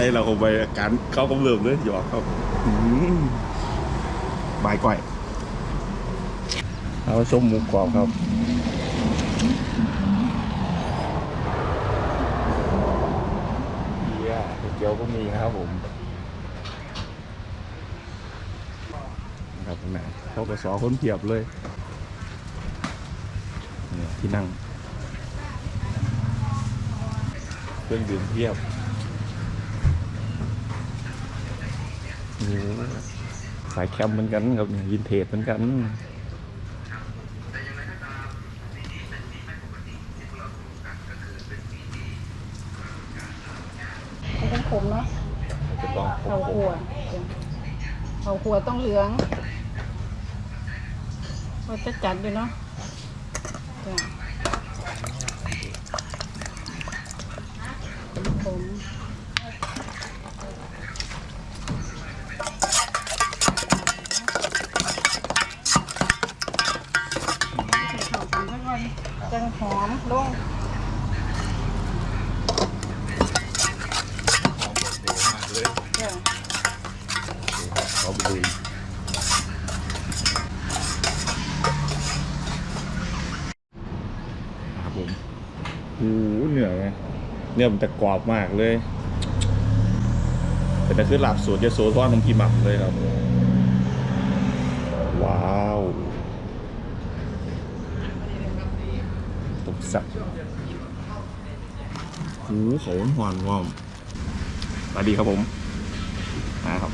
ส่เราเข้าไปอาการเข้ากำเริบเลยหยอกครับอืมบายก่อยเอาชมหมูกรอบครับเยี่ยเกี๊ยวก็มีนะครับผมนะครับตรงไหนเขาก็สอคนเพียบเลยเนี่ยที่นั่ง เครื่องดื่มเพียบโอ้โห สายแคมเหมือนกันครับวินเทจเหมือนกันมันต้องขมเนาะเขาขัวเขาขัวต้องเหลืองเราจะจัดอยู่เนาะจ้ะขมใส่ข้าวกันซะก่อนจังห อมลงเลยจ้ะเอาไปดูครับผมโอ้โหเหนือไหมเนื้อมันแตกรอบมากเลย แต่นั่นคือหลับสูตรยโสธรของพี่หม่ำเลยครับ ว้าวตุบ สับหูเขาหวานว่อมสวัสดีครับผมมาครับ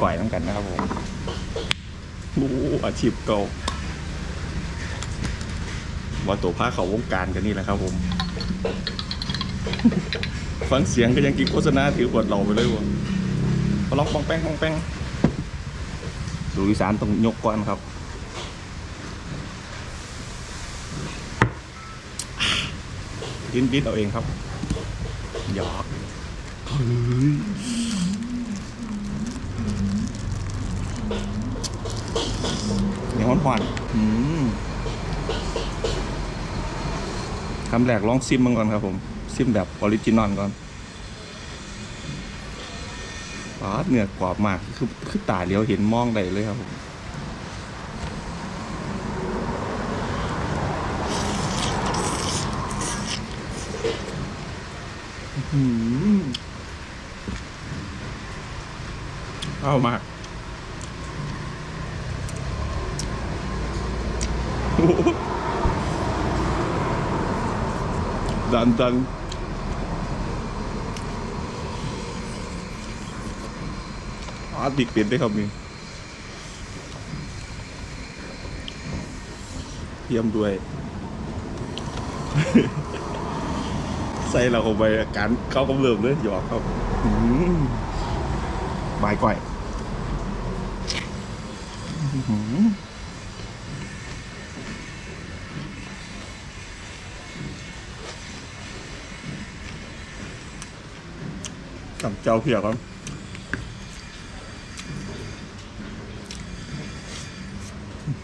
ก่อยน้ำกันนะครับผมโอ้อาชีพเก่าว่าตัวผ้าเขาวงการกันนี่แหละครับผม ฟังเสียงก็ยังกินโฆษณาถือขวดเราไปเลยวะพอลองปองแป้งปองแป้งดูอีสานต้องยกก่อนครับ ดิ้นดิ้นเอาเองครับหยอกเฮ้ยเหนียวหวานคำแรกลองซิมมันก่อนครับผม ซิมแบบออริจินอลก่อนปาดเนื้อกรอบมาก คือคือตาเลี้ยวเห็นมองได้เลยครับผม เอามากโอ้โหดันดันอาดิกเป็นได้ครับนี่เยี่ยมด้วย ส่เราเข้าไปอาการเข้ากำเริบเลยหยอกครับอืมบายก่อยอื้อหือกับเจ้าเพียครับ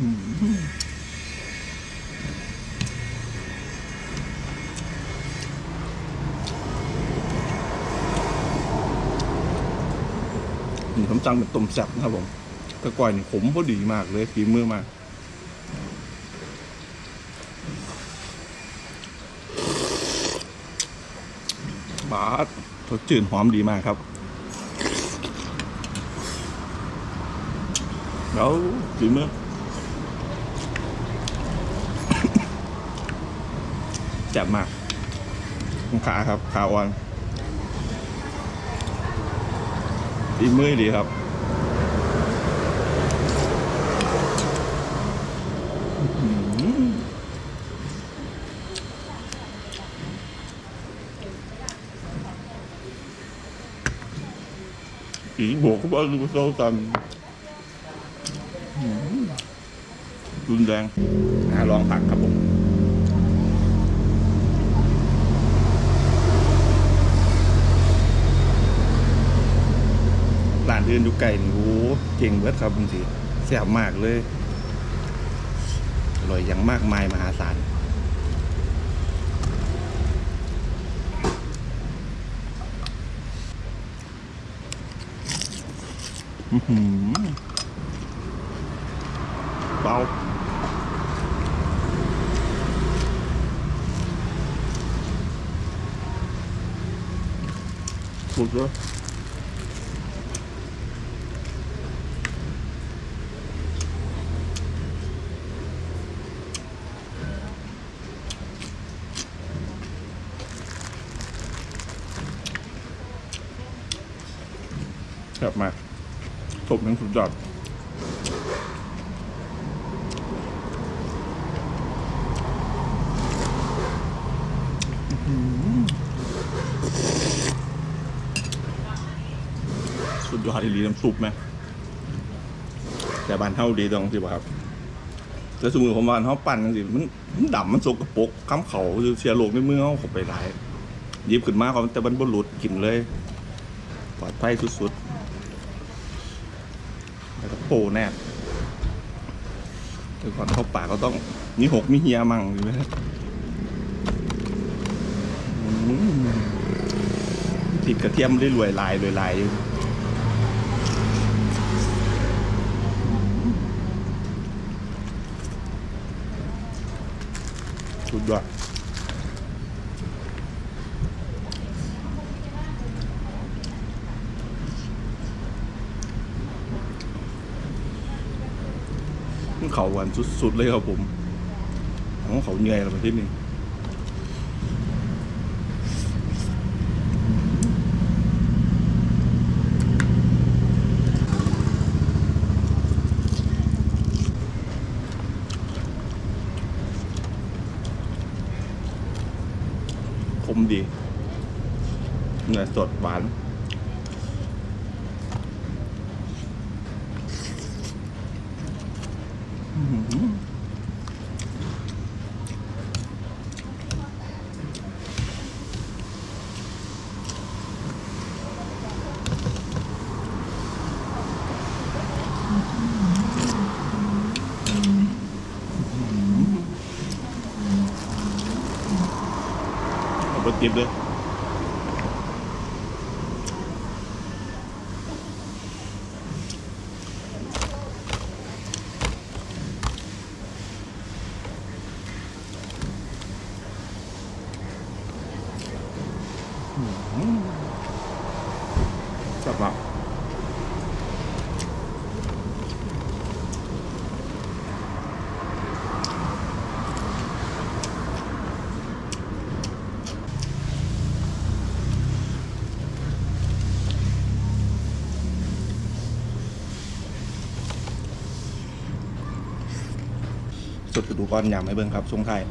อื้ นี่ผมจังเป็นต้มแซ่บนะครับผมแต่ก่อยนี่ขมพอดีมากเลยฝีมือมากบาสสดจืดหอมดีมากครับ แล้วฝีมือแจ่บมากขาครับ ขาอ่อน ฝีมือดีครับอีบวกก็บ้าดูโซกันอื้อหือรุนแรงอะลองผักครับผม ร้านอื่นอยู่ไกลนี่โอ้เก่งเบิดครับบางทีแซ่บมากเลยอร่อยอย่างมากมายมหาศาลเบาสุดเลย กลับมาตบนั้นสุดยอดสุดยอดอีหลีน้ำซุปไหมแต่บานเท่าดีตรงที่ว่าครับแต่สมมติผมว่าเขาปั่นกันสิมันมันดำมันสกปรกค้ำเขาเสียโลกในมือเขาเขาไปหลายยิบขึ้นมาเขาแต่มันบหลุดกินเลย ปลอดภัยสุดๆ ปแน่แต่ก่อนเข้าป่าก็ต้องมีหกมีเฮียมั่งอยู่ไหมอืมติดกระเทียมได้รวยลายรวยลายอยู่สุดยอด เขาหวานสุดๆเลยครับผมของเขาเหนื่อยแล้วประเทศนี้คมดีเนื้อสดหวาน อื้อหือเอาไปติดเลย จับมาสุดกระดูกก้อนยำให้เบิ่งครับทรงไทย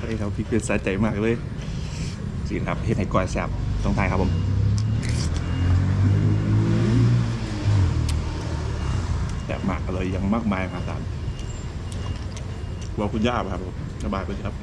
เฮ้ยครับพี่เป็นสะใจมากเลยสิครับเฮ็ดให้ก้อยแซ่บทรงทายครับผมแซ่บมากอร่อยยังมากมายมหาศาลว่าคุณย่าครับผมสบายไปครับ